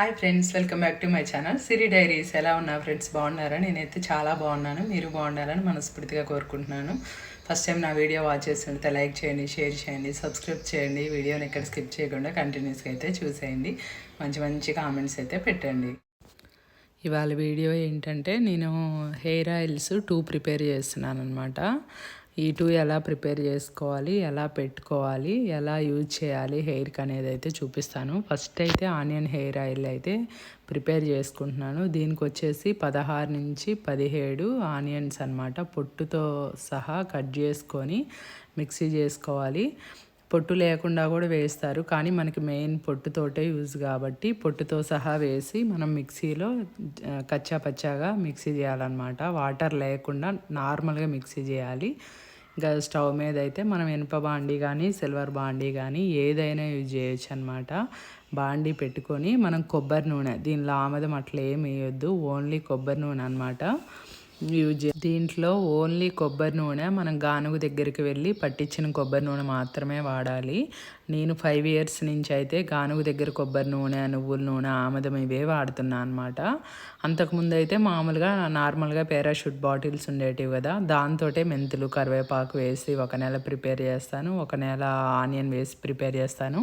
Hi friends welcome back to my channel. Siri diaries ఎలా ఉన్నా friends బాగున్నారా? నేనైతే చాలా బాగున్నాను. మీరు బాగుండాలని మనస్ఫూర్తిగా కోరుకుంటున్నాను. ఫస్ట్ టైం నా వీడియో వాచ్ చేస్తుంటే లైక్ చేయండి షేర్ చేయండి సబ్స్క్రైబ్ చేయండి. వీడియోని ఎక్కడ స్కిప్ చేయకుండా కంటిన్యూస్గా అయితే చూసేయండి. మంచి మంచి కామెంట్స్ అయితే పెట్టండి. ఇవాళ వీడియో ఏంటంటే నేను హెయిర్ ఆయిల్స్ టూ ప్రిపేర్ చేస్తున్నాను అనమాట ఈ టూ ఎలా ప్రిపేర్ చేసుకోవాలి ఎలా పెట్టుకోవాలి ఎలా యూజ్ చేయాలి హెయిర్కి అనేది అయితే చూపిస్తాను. ఫస్ట్ అయితే ఆనియన్ హెయిర్ ఆయిల్ అయితే ప్రిపేర్ చేసుకుంటున్నాను. దీనికి వచ్చేసి పదహారు నుంచి పదిహేడు ఆనియన్స్ అనమాట పొట్టుతో సహా కట్ చేసుకొని మిక్సీ చేసుకోవాలి. పొట్టు లేకుండా కూడా వేస్తారు కానీ మనకి మెయిన్ పొట్టుతోటే యూజ్ కాబట్టి పొట్టుతో సహా వేసి మనం మిక్సీలో కచ్చా పచ్చాగా మిక్సీ చేయాలన్నమాట. వాటర్ లేకుండా నార్మల్గా మిక్సీ చేయాలి. ఇంకా స్టవ్ మీద అయితే మనం ఇనుప బాండీ కానీ సిల్వర్ బాండీ కానీ ఏదైనా యూజ్ చేయొచ్చు అనమాట బాండీ పెట్టుకొని మనం కొబ్బరి నూనె దీనిలో ఆమదం అట్లా ఏమి వేయొద్దు ఓన్లీ కొబ్బరి నూనె అనమాట యూజ్ దీంట్లో ఓన్లీ కొబ్బరి నూనె మనం గానుగు దగ్గరికి వెళ్ళి పట్టించిన కొబ్బరి నూనె మాత్రమే వాడాలి. నేను ఫైవ్ ఇయర్స్ నుంచి అయితే గానుగు దగ్గర కొబ్బరి నూనె నువ్వుల నూనె ఆమదం ఇవే వాడుతున్నా అనమాట అంతకుముందు అయితే మామూలుగా నార్మల్గా పారాషూట్ బాటిల్స్ ఉండేటివి కదా దాంతోటే మెంతులు కరివేపాకు వేసి ఒక నెల ప్రిపేర్ చేస్తాను ఒక నెల ఆనియన్ వేసి ప్రిపేర్ చేస్తాను.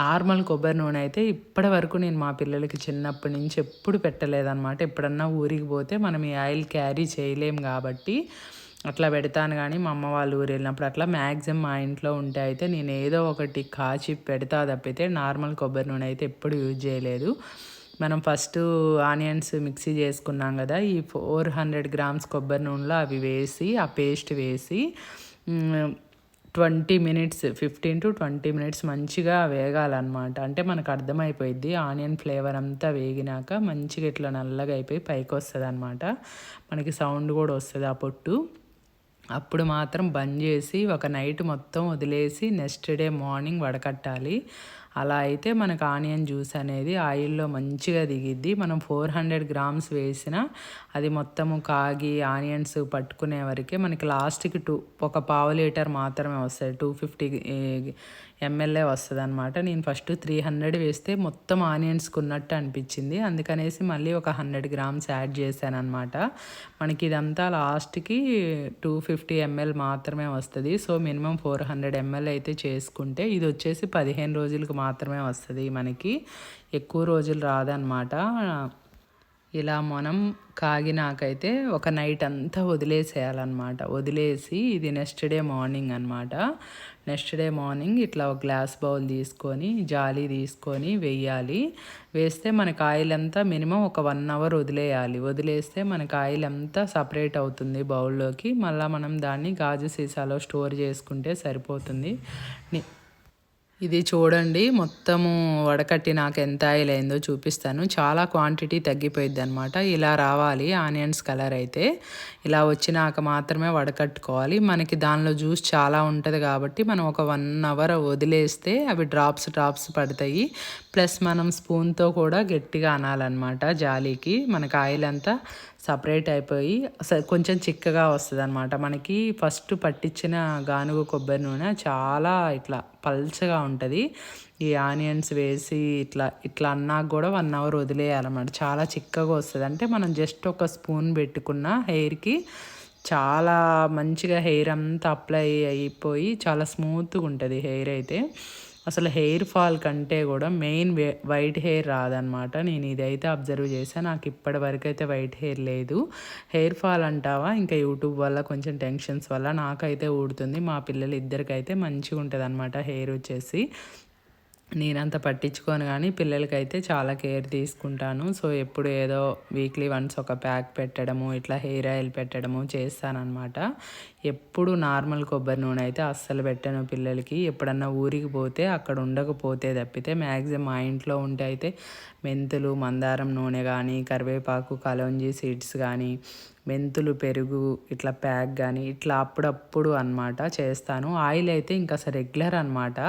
నార్మల్ కొబ్బరి నూనె అయితే ఇప్పటి వరకు నేను మా పిల్లలకి చిన్నప్పటి నుంచి ఎప్పుడు పెట్టలేదన్నమాట. ఎప్పుడన్నా ఊరికి పోతే మనం ఈ ఆయిల్ క్యారీ చేయలేం కాబట్టి అట్లా పెడతాను కానీ మా అమ్మ వాళ్ళు ఊరు వెళ్ళినప్పుడు అట్లా మ్యాక్సిమం మా ఇంట్లో ఉంటే అయితే నేను ఏదో ఒకటి కాచి పెడతా తప్పితే నార్మల్ కొబ్బరి నూనె అయితే ఎప్పుడు యూజ్ చేయలేదు. మనం ఫస్ట్ ఆనియన్స్ మిక్సీ చేసుకున్నాం కదా ఈ ఫోర్ హండ్రెడ్ గ్రామ్స్ కొబ్బరి నూనెలో అవి వేసి ఆ పేస్ట్ వేసి twenty minutes fifteen to twenty minutes మంచిగా వేగాలన్నమాట. అంటే మనకు అర్థమైపోయింది ఆనియన్ ఫ్లేవర్ అంతా వేగినాక మంచిగా ఇట్లా నల్లగా అయిపోయి పైకి వస్తుంది అనమాట మనకి సౌండ్ కూడా వస్తుంది ఆ పొట్టు. అప్పుడు మాత్రం బంద్ చేసి ఒక నైట్ మొత్తం వదిలేసి నెక్స్ట్ డే మార్నింగ్ వడకట్టాలి. అలా అయితే మనకు ఆనియన్ జ్యూస్ అనేది ఆయిల్లో మంచిగా దిగిద్ది. మనం ఫోర్ హండ్రెడ్ గ్రామ్స్ వేసిన అది మొత్తము కాగి ఆనియన్స్ పట్టుకునే వరకే మనకి లాస్ట్కి టూ ఒక పావు లీటర్ మాత్రమే వస్తుంది టూ ఫిఫ్టీ ఎంఎల్ఏ వస్తుంది అనమాట నేను ఫస్ట్ త్రీ హండ్రెడ్ వేస్తే మొత్తం ఆనియన్స్కి ఉన్నట్టు అనిపించింది. అందుకనేసి మళ్ళీ ఒక హండ్రెడ్ గ్రామ్స్ యాడ్ చేశాను అనమాట మనకి ఇదంతా లాస్ట్కి టూ ఫిఫ్టీ ఎంఎల్ మాత్రమే వస్తుంది. So minimum four hundred ML అయితే చేసుకుంటే ఇది వచ్చేసి పదిహేను రోజులకు మాత్రమే వస్తుంది మనకి. ఎక్కువ రోజులు రాదనమాట ఇలా మనం కాగినాకైతే ఒక నైట్ అంతా వదిలేసేయాలన్నమాట. వదిలేసి ఇది నెక్స్ట్ డే మార్నింగ్ అనమాట నెక్స్ట్ డే మార్నింగ్ ఇట్లా ఒక గ్లాస్ బౌల్ తీసుకొని జాలి తీసుకొని వెయ్యాలి వేస్తే మనకు ఆయిల్ అంతా మినిమం ఒక వన్ అవర్ వదిలేయాలి. వదిలేస్తే మనకు ఆయిల్ అంతా సపరేట్ అవుతుంది బౌల్లోకి. మళ్ళీ మనం దాన్ని గాజు సీసాలో స్టోర్ చేసుకుంటే సరిపోతుంది. ఇది చూడండి మొత్తము వడకట్టి నాకు ఎంత ఆయిల్ అయిందో చూపిస్తాను. చాలా క్వాంటిటీ తగ్గిపోయింది అనమాట ఇలా రావాలి ఆనియన్స్ కలర్ అయితే. ఇలా వచ్చినాక మాత్రమే వడకట్టుకోవాలి. మనకి దానిలో జ్యూస్ చాలా ఉంటుంది కాబట్టి మనం ఒక వన్ అవర్ వదిలేస్తే అవి డ్రాప్స్ డ్రాప్స్ పడతాయి. ప్లస్ మనం స్పూన్తో కూడా గట్టిగా అనాలన్నమాట జాలీకి. మనకు ఆయిల్ అంతా సపరేట్ అయిపోయి కొంచెం చిక్కగా వస్తుంది అనమాట మనకి ఫస్ట్ పట్టించిన గానుగు కొబ్బరి నూనె చాలా ఇట్లా పల్చగా ఉంటుంది. ఈ ఆనియన్స్ వేసి ఇట్లా ఇట్లా అన్నాక కూడా వన్ అవర్ వదిలేయాలన్నమాట. చాలా చిక్కగా వస్తుంది. అంటే మనం జస్ట్ ఒక స్పూన్ పెట్టుకున్న హెయిర్కి చాలా మంచిగా హెయిర్ అంతా అప్లై అయిపోయి చాలా స్మూత్గా ఉంటుంది హెయిర్ అయితే. అసలు హెయిర్ ఫాల్ కంటే కూడా మెయిన్ వైట్ హెయిర్ రాదనమాట నేను ఇదైతే అబ్జర్వ్ చేశాను నాకు ఇప్పటి వరకు అయితే వైట్ హెయిర్ లేదు. హెయిర్ ఫాల్ అంటావా? ఇంకా యూట్యూబ్ వల్ల కొంచెం టెన్షన్స్ వల్ల నాకైతే ఊడుతుంది. మా పిల్లలు ఇద్దరికైతే మంచిగా ఉంటుంది అనమాట హెయిర్ వచ్చేసి. నేనంత పట్టించుకోను కానీ పిల్లలకైతే చాలా కేర్ తీసుకుంటాను. సో ఎప్పుడు ఏదో వీక్లీ వన్స్ ఒక ప్యాక్ పెట్టడము ఇట్లా హెయిర్ ఆయిల్ పెట్టడము చేస్తానన్నమాట. ఎప్పుడు నార్మల్ కొబ్బరి నూనె అయితే అస్సలు పెట్టాను పిల్లలకి. ఎప్పుడన్నా ఊరికి పోతే అక్కడ ఉండకపోతే తప్పితే మ్యాక్సిమం మా ఇంట్లో ఉంటే అయితే మెంతులు మందారం నూనె కానీ కరివేపాకు కలోంజీ సీడ్స్ కానీ మెంతులు పెరుగు ఇట్లా ప్యాక్ కానీ ఇట్లా అప్పుడప్పుడు అనమాట చేస్తాను. ఆయిల్ అయితే ఇంకా అసలు రెగ్యులర్ అనమాట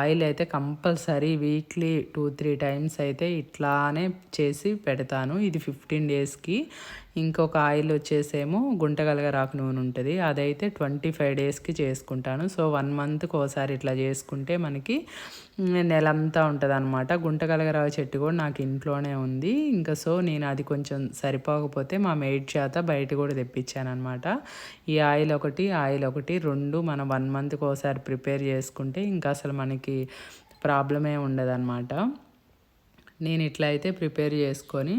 ఆయిల్ అయితే compulsory weekly two three times అయితే ఇట్లానే చేసి పెడతాను. ఇది ఫిఫ్టీన్ డేస్కి. ఇంకొక ఆయిల్ వచ్చేసేమో గుంటగలగరాకు నూనె ఉంటుంది. అదైతే ట్వంటీ ఫైవ్ డేస్కి చేసుకుంటాను. సో వన్ మంత్కి ఒకసారి ఇట్లా చేసుకుంటే మనకి నెలంతా ఉంటుంది అనమాట గుంటగలగరావు చెట్టు కూడా నాకు ఇంట్లోనే ఉంది. ఇంకా సో నేను అది కొంచెం సరిపోకపోతే మా మెయిడ్ చేత బయట కూడా తెప్పించానమాట ఈ ఆయిల్ ఒకటి ఆయిల్ ఒకటి రెండు మనం వన్ మంత్కి ఒకసారి ప్రిపేర్ చేసుకుంటే ఇంకా అసలు మనకి ప్రాబ్లమే ఉండదన్నమాట. నేను ఇట్లా అయితే ప్రిపేర్ చేసుకొని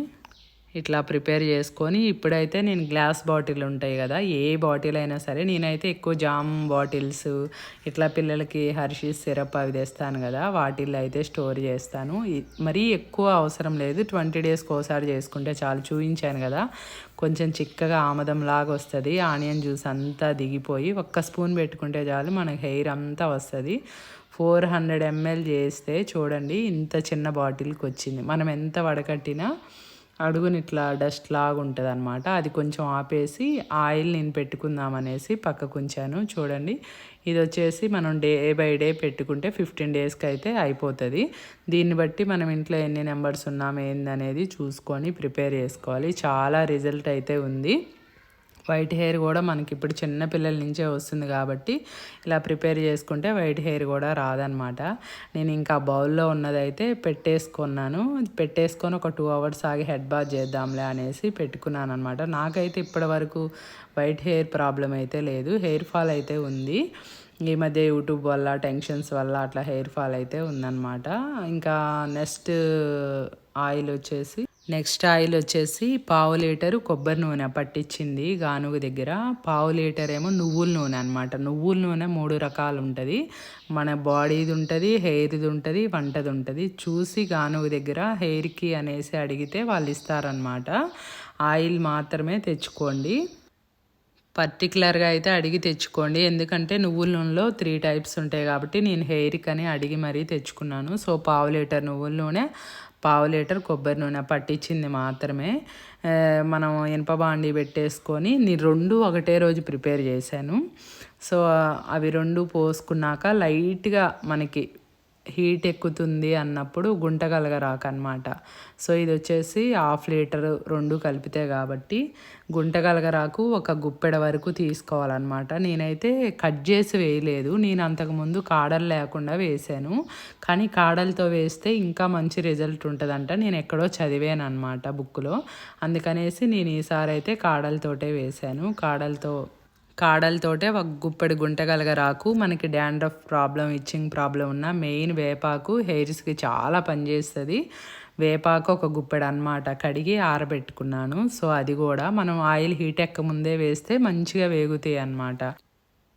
ఇట్లా ప్రిపేర్ చేసుకొని ఇప్పుడైతే నేను గ్లాస్ బాటిల్ ఉంటాయి కదా ఏ బాటిల్ అయినా సరే నేనైతే ఎక్కువ జామ్ బాటిల్స్ ఇట్లా పిల్లలకి హర్షీస్ సిరప్ అవి తెస్తాను కదా వాటిల్లో అయితే స్టోర్ చేస్తాను. మరీ ఎక్కువ అవసరం లేదు ట్వంటీ డేస్కి ఒకసారి చేసుకుంటే చాలు. చూపించాను కదా కొంచెం చిక్కగా ఆమదం లాగా వస్తుంది ఆనియన్ జ్యూస్ అంతా దిగిపోయి ఒక్క స్పూన్ పెట్టుకుంటే చాలు మనకి హెయిర్ అంతా వస్తుంది. ఫోర్ హండ్రెడ్ ఎంఎల్ చేస్తే చూడండి ఇంత చిన్న బాటిల్కి వచ్చింది. మనం ఎంత వడకట్టినా అడుగుని ఇట్లా డస్ట్ లాగా ఉంటుంది అనమాట అది కొంచెం ఆపేసి ఆయిల్ నేను పెట్టుకుందాం అనేసి పక్కకు ఉంచాను. చూడండి ఇది వచ్చేసి మనం డే బై డే పెట్టుకుంటే ఫిఫ్టీన్ డేస్కి అయితే అయిపోతుంది. దీన్ని బట్టి మనం ఇంట్లో ఎన్ని నెంబర్స్ ఉన్నాం ఏందనేది చూసుకొని ప్రిపేర్ చేసుకోవాలి. చాలా రిజల్ట్ అయితే ఉంది. వైట్ హెయిర్ కూడా మనకి ఇప్పుడు చిన్న పిల్లల నుంచే వస్తుంది కాబట్టి ఇలా ప్రిపేర్ చేసుకుంటే వైట్ హెయిర్ కూడా రాదనమాట. నేను ఇంకా బౌల్లో ఉన్నదైతే పెట్టేసుకున్నాను. పెట్టేసుకొని ఒక టూ అవర్స్ ఆగి హెడ్ బాత్ చేద్దాంలే అనేసి పెట్టుకున్నాను అనమాట నాకైతే ఇప్పటి వరకు వైట్ హెయిర్ ప్రాబ్లం అయితే లేదు. హెయిర్ ఫాల్ అయితే ఉంది. ఈ మధ్య యూట్యూబ్ వల్ల టెన్షన్స్ వల్ల అట్లా హెయిర్ ఫాల్ అయితే ఉందన్నమాట ఇంకా నెక్స్ట్ ఆయిల్ వచ్చేసి నెక్స్ట్ ఆయిల్ వచ్చేసి పావు లీటరు కొబ్బరి నూనె పట్టించింది గానుగు దగ్గర. పావు లీటర్ ఏమో నువ్వుల నూనె అనమాట నువ్వుల నూనె మూడు రకాలు ఉంటుంది. మన బాడీది ఉంటుంది హెయిర్ది ఉంటుంది వంటది ఉంటుంది. చూసి గానుగు దగ్గర హెయిర్కి అనేసి అడిగితే వాళ్ళు ఇస్తారనమాట ఆయిల్ మాత్రమే తెచ్చుకోండి. పర్టికులర్గా అయితే అడిగి తెచ్చుకోండి. ఎందుకంటే నువ్వుల నూనెలో త్రీ టైప్స్ ఉంటాయి కాబట్టి నేను హెయిర్కి అని అడిగి మరీ తెచ్చుకున్నాను. సో పావు లీటర్ నువ్వుల నూనె పావు లీటర్ కొబ్బరి నూనె పట్టించింది మాత్రమే. మనం ఇనప బాండి పెట్టేసుకొని నేను రెండు ఒకటే రోజు ప్రిపేర్ చేశాను. సో అవి రెండు పోసుకున్నాక లైట్గా మనకి హీట్ ఎక్కుతుంది అన్నప్పుడు గుంటగలగ కలగరాకనమాట సో ఇది వచ్చేసి హాఫ్ లీటర్ రెండు కలిపితే కాబట్టి గుంటగలగరాకు ఒక గుప్పెడ వరకు తీసుకోవాలన్నమాట. నేనైతే కట్ చేసి వేయలేదు. నేను అంతకుముందు కాడలు లేకుండా వేసాను. కానీ కాడలతో వేస్తే ఇంకా మంచి రిజల్ట్ ఉంటుందంట. నేను ఎక్కడో చదివాను అనమాట బుక్లో. అందుకనేసి నేను ఈసారి అయితే కాడలతోటే వేశాను కాడలతో కాడలతోటే ఒక గుప్పెడు గుంటగలగరాకు మనకి డాండ్రఫ్ ప్రాబ్లం ఇచ్చింగ్ ప్రాబ్లం ఉన్న మెయిన్ వేపాకు హెయిర్స్కి చాలా పనిచేస్తుంది. వేపాకు ఒక గుప్పెడు అనమాట కడిగి ఆరబెట్టుకున్నాను. సో అది కూడా మనం ఆయిల్ హీట్ ఎక్క ముందే వేస్తే మంచిగా వేగుతాయి అనమాట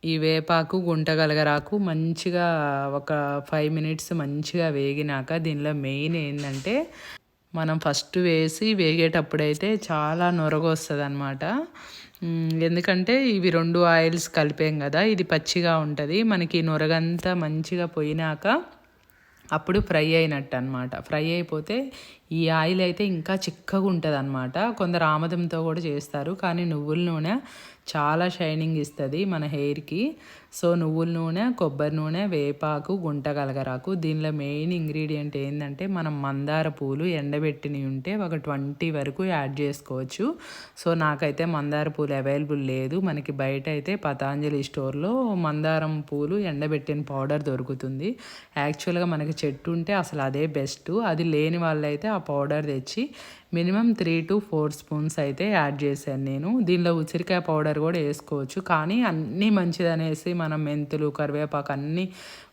ఈ వేపాకు గుంటగలగరాకు మంచిగా ఒక ఫైవ్ మినిట్స్ మంచిగా వేగినాక దీనిలో మెయిన్ ఏంటంటే మనం ఫస్ట్ వేసి వేగేటప్పుడైతే చాలా నొరగొస్తుంది అనమాట ఎందుకంటే ఇవి రెండు ఆయిల్స్ కలిపాం కదా ఇది పచ్చిగా ఉంటుంది. మనకి నొరగంతా మంచిగా పోయినాక అప్పుడు ఫ్రై అయినట్టు అనమాట ఫ్రై అయిపోతే ఈ ఆయిల్ అయితే ఇంకా చిక్కగా ఉంటుంది అనమాట కొందరు ఆమదంతో కూడా చేస్తారు కానీ నువ్వుల నూనె చాలా షైనింగ్ ఇస్తుంది మన హెయిర్కి. సో నువ్వుల నూనె కొబ్బరి నూనె వేపాకు గుంట కలగరాకు. దీనిలో మెయిన్ ఇంగ్రీడియంట్ ఏంటంటే మనం మందార పూలు ఎండబెట్టినవి ఉంటే ఒక ట్వంటీ వరకు యాడ్ చేసుకోవచ్చు. సో నాకైతే మందార పూలు అవైలబుల్ లేదు. మనకి బయట అయితే పతాంజలి స్టోర్లో మందారం పూలు ఎండబెట్టిన పౌడర్ దొరుకుతుంది. యాక్చువల్గా మనకి చెట్టు ఉంటే అసలు అదే బెస్ట్. అది లేని వాళ్ళైతే ఆ పౌడర్ తెచ్చి minimum three to four spoons అయితే యాడ్ చేశాను నేను. దీనిలో ఉసిరికాయ పౌడర్ కూడా వేసుకోవచ్చు. కానీ అన్నీ మంచిదనేసి మనం మెంతులు కరివేపాకు అన్నీ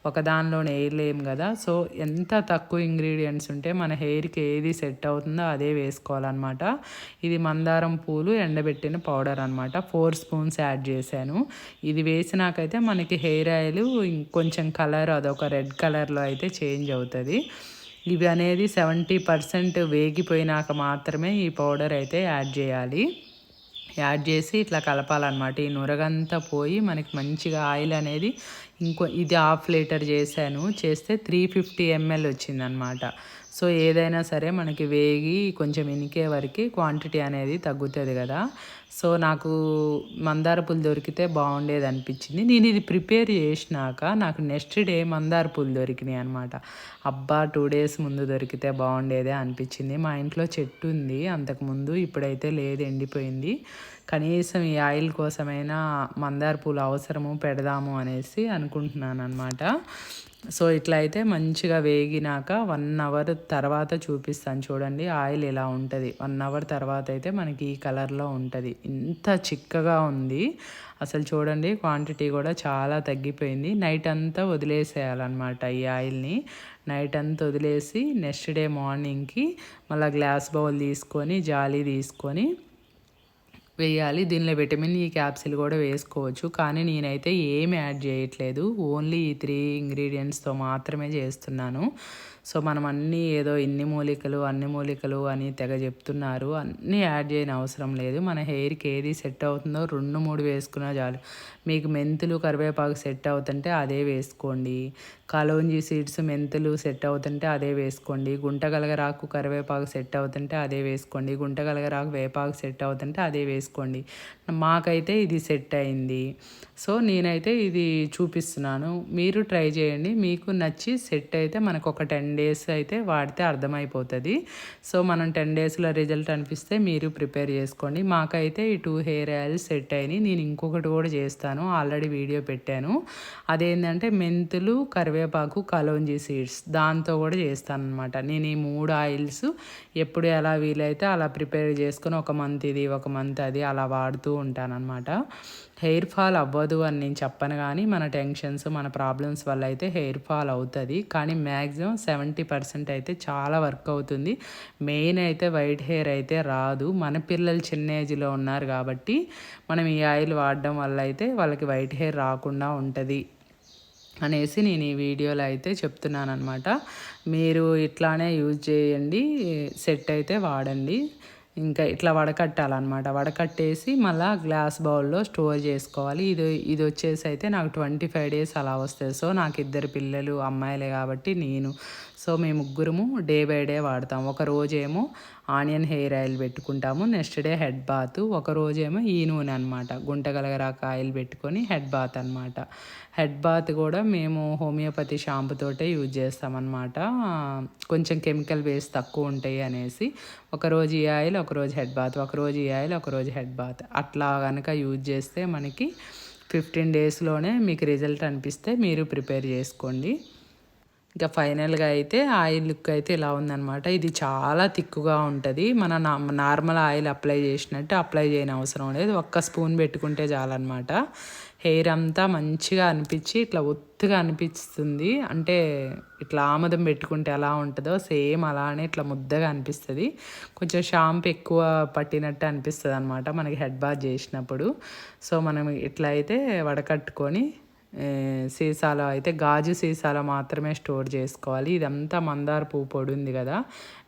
ఒక దానిలోనే వేయలేము కదా. సో ఎంత తక్కువ ఇంగ్రీడియంట్స్ ఉంటే మన హెయిర్కి ఏది సెట్ అవుతుందో అదే వేసుకోవాలన్నమాట. ఇది మందారం పూలు ఎండబెట్టిన పౌడర్ అనమాట ఫోర్ స్పూన్స్ యాడ్ చేశాను. ఇది వేసినాకైతే మనకి హెయిర్ ఆయిల్ కొంచెం కలర్ అదొక రెడ్ కలర్లో అయితే చేంజ్ అవుతుంది. ఇవి అనేది సెవెంటీ పర్సెంట్ వేగిపోయినాక మాత్రమే ఈ పౌడర్ అయితే యాడ్ చేయాలి. యాడ్ చేసి ఇట్లా కలపాలన్నమాట. ఈ నురగంతా పోయి మనకి మంచిగా ఆయిల్ అనేది ఇంకో ఇది హాఫ్ లీటర్ చేశాను. చేస్తే త్రీ ఫిఫ్టీ ఎంఎల్ వచ్చిందనమాట సో ఏదైనా సరే మనకి వేగి కొంచెం ఇనికే వరకు క్వాంటిటీ అనేది తగ్గుతుంది కదా. సో నాకు మందార పూలు దొరికితే బాగుండేది అనిపించింది. నేను ఇది ప్రిపేర్ చేసినాక నాకు నెక్స్ట్ డే మందార పూలు దొరికినాయి అనమాట అబ్బా టూ డేస్ ముందు దొరికితే బాగుండేదే అనిపించింది. మా ఇంట్లో చెట్టు ఉంది అంతకుముందు ఇప్పుడైతే లేదు ఎండిపోయింది. కనీసం ఈ ఆయిల్ కోసమైనా మందార పూలు అవసరము పెడదాము అనేసి అనుకుంటున్నాను అనమాట సో ఇట్లా అయితే మంచిగా వేగినాక వన్ అవర్ తర్వాత చూపిస్తాను చూడండి. ఆయిల్ ఇలా ఉంటుంది? వన్ అవర్ తర్వాత అయితే మనకి ఈ కలర్లో ఉంటుంది. ఇంత చిక్కగా ఉంది. అసలు చూడండి క్వాంటిటీ కూడా చాలా తగ్గిపోయింది. నైట్ అంతా వదిలేసేయాలన్నమాట ఈ ఆయిల్ని. నైట్ అంతా వదిలేసి నెక్స్ట్ డే మార్నింగ్కి మళ్ళీ గ్లాస్ బౌల్ తీసుకొని జాలీ తీసుకొని వేయాలి. దీనిలో విటమిన్ ఈ క్యాప్సిల్ కూడా వేసుకోవచ్చు. కానీ నేనైతే ఏమి యాడ్ చేయట్లేదు. ఓన్లీ ఈ త్రీ ఇంగ్రీడియంట్స్తో మాత్రమే చేస్తున్నాను. సో మనం అన్నీ ఏదో ఇన్ని మూలికలు అన్ని మూలికలు అని తెగ చెప్తున్నారు. అన్నీ యాడ్ చేయని అవసరం లేదు. మన హెయిర్కి ఏది సెట్ అవుతుందో రెండు మూడు వేసుకున్నా చాలు. మీకు మెంతులు కరివేపాకు సెట్ అవుతుంటే అదే వేసుకోండి. కలోంజి సీడ్స్ మెంతులు సెట్ అవుతుంటే అదే వేసుకోండి. గుంటగలగరాకు కరివేపాకు సెట్ అవుతుంటే అదే వేసుకోండి. గుంటగలగరాకు వేపాకు సెట్ అవుతుంటే అదే వేసుకోండి. మాకైతే ఇది సెట్ అయింది. సో నేనైతే ఇది చూపిస్తున్నాను. మీరు ట్రై చేయండి. మీకు నచ్చి సెట్ అయితే మనకు ఒక టెన్ డేస్ అయితే వాడితే అర్థమైపోతుంది. సో మనం టెన్ డేస్లో రిజల్ట్ అనిపిస్తే మీరు ప్రిపేర్ చేసుకోండి. మాకైతే ఈ టూ హెయిర్ ఆయిల్స్ సెట్ అయినాయి. నేను ఇంకొకటి కూడా చేస్తాను. ఆల్రెడీ వీడియో పెట్టాను. అదేంటంటే మెంతులు కరివేపాకు కలోంజీ సీడ్స్ దాంతో కూడా చేస్తాను అనమాట నేను ఈ మూడు ఆయిల్స్ ఎప్పుడు ఎలా వీలైతే అలా ప్రిపేర్ చేసుకుని ఒక మంత్ ఇది ఒక మంత్ అది అలా వాడుతూ ఉంటానన్నమాట. హెయిర్ ఫాల్ అవ్వదు అని నేను చెప్పను కానీ మన టెన్షన్స్ మన ప్రాబ్లమ్స్ వల్ల అయితే హెయిర్ ఫాల్ అవుతుంది. కానీ మ్యాక్సిమం సెవెంటీ పర్సెంట్ అయితే చాలా వర్క్ అవుతుంది. మెయిన్ అయితే వైట్ హెయిర్ అయితే రాదు. మన పిల్లలు చిన్న ఏజ్లో ఉన్నారు కాబట్టి మనం ఈ ఆయిల్ వాడడం వల్ల అయితే వాళ్ళకి వైట్ హెయిర్ రాకుండా ఉంటుంది అనేసి నేను ఈ వీడియోలో అయితే చెప్తున్నాను అనమాట మీరు ఇట్లానే యూజ్ చేయండి సెట్ అయితే వాడండి. ఇంకా ఇట్లా వడకట్టాలన్నమాట. వడకట్టేసి మళ్ళీ గ్లాస్ బౌల్లో స్టోర్ చేసుకోవాలి. ఇది ఇది వచ్చేసి అయితే నాకు ట్వంటీ ఫైవ్ డేస్ అలా వస్తుంది సో నాకు ఇద్దరు పిల్లలు అమ్మాయిలే కాబట్టి నేను. సో మేము ముగ్గురము డే బై డే వాడతాం ఒక రోజేమో ఆనియన్ హెయిర్ ఆయిల్ పెట్టుకుంటాము. Next day head bath. ఒక రోజేమో ఈ నూనె అనమాట గుంటగలగరాక ఆయిల్ పెట్టుకొని హెడ్ బాత్ అనమాట హెడ్ బాత్ కూడా మేము హోమియోపతి షాంపుతోటే యూజ్ చేస్తామన్నమాట. కొంచెం కెమికల్ వేస్ట్ తక్కువ ఉంటాయి అనేసి. ఒకరోజు ఈ ఆయిల్ ఒకరోజు హెడ్ బాత్. ఒకరోజు ఈ ఆయిల్ ఒకరోజు హెడ్ బాత్. అట్లా కనుక యూజ్ చేస్తే మనకి ఫిఫ్టీన్ డేస్లోనే మీకు రిజల్ట్ అనిపిస్తే మీరు ప్రిపేర్ చేసుకోండి. ఇంకా ఫైనల్గా అయితే ఆయిల్ లుక్ అయితే ఇలా ఉందనమాట ఇది చాలా తిక్కుగా ఉంటుంది. మన నార్మల్ ఆయిల్ అప్లై చేసినట్టు అప్లై చేయని అవసరం లేదు. ఒక్క స్పూన్ పెట్టుకుంటే చాలన్నమాట. హెయిర్ అంతా మంచిగా అనిపించి ఇట్లా ఒత్తుగా అనిపిస్తుంది. అంటే ఇట్లా ఆమదం పెట్టుకుంటే ఎలా ఉంటుందో సేమ్ అలానే ఇట్లా ముద్దగా అనిపిస్తుంది. కొంచెం షాంపు ఎక్కువ పట్టినట్టు అనిపిస్తుంది అనమాట మనకి హెడ్ బాత్ చేసినప్పుడు. సో మనం ఇట్లా అయితే వడకట్టుకొని సీసాలో అయితే గాజు సీసాలో మాత్రమే స్టోర్ చేసుకోవాలి. ఇదంతా మందార పువ్వు పొడి ఉంది కదా.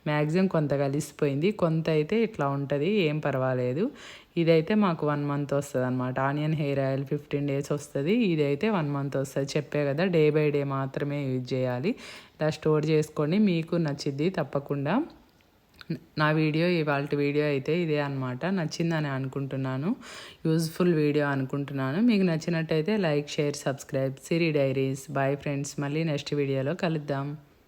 మ్యాక్సిమం కొంత కలిసిపోయింది. కొంత అయితే ఇట్లా ఉంటుంది. ఏం పర్వాలేదు. ఇదైతే మాకు వన్ మంత్ వస్తుంది అనమాట onion hair oil fifteen days వస్తుంది. ఇదైతే వన్ మంత్ వస్తుంది. చెప్పే కదా డే బై డే మాత్రమే యూజ్ చేయాలి. ఇలా స్టోర్ చేసుకోండి. మీకు నచ్చిద్ది తప్పకుండా. నా వీడియో ఇవాళ వీడియో అయితే ఇదే అనమాట నచ్చిందని అనుకుంటున్నాను. యూజ్ఫుల్ వీడియో అనుకుంటున్నాను. మీకు నచ్చినట్టయితే like share subscribe Siri diaries. Bye friends. మళ్ళీ నెక్స్ట్ వీడియోలో కలుద్దాం.